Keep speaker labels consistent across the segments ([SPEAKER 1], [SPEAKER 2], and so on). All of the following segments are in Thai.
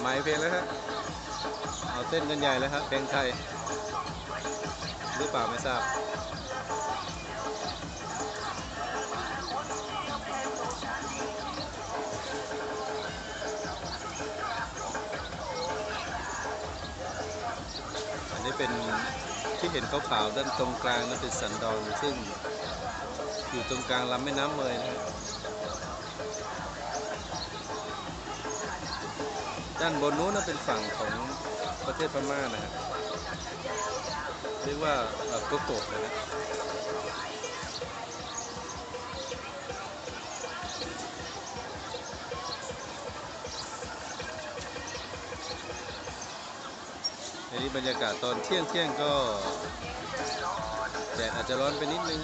[SPEAKER 1] ไม้เพลงแล้วฮะเอาเต้นกันใหญ่แล้วฮะเพลงไทยหรือเปล่าไม่ทราบอันนี้เป็นที่เห็นขาวๆด้านตรงกลางนั่นเป็นสันดอนซึ่งอยู่ตรงกลางลำแม่น้ำเมยนะครับ ด้านบนนู้นเป็นฝั่งของประเทศพม่านะฮะเรียกว่าโกโกะนะฮะอันนี้บรรยากาศตอนเที่ยงเที่ยงก็แดดอาจจะร้อนไปนิดนึง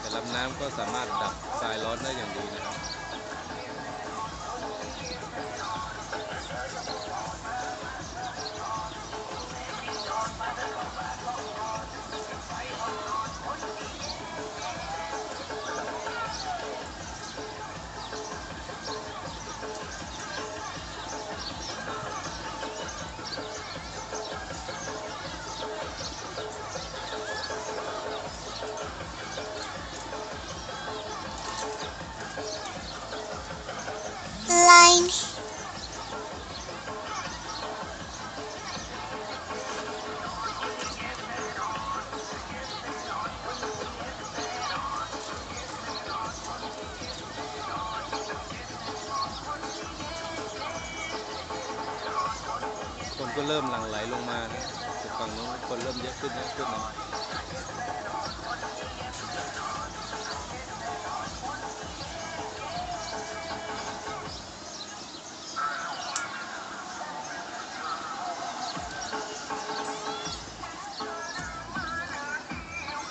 [SPEAKER 1] แต่ลำน้ำก็สามารถดับทรายร้อนได้อย่างดีนะครับ คนก็เริ่มหลั่งไหลลงมาฝั่งนู้นคนเริ่มเยอะขึ้นเยอะขึ้นนะ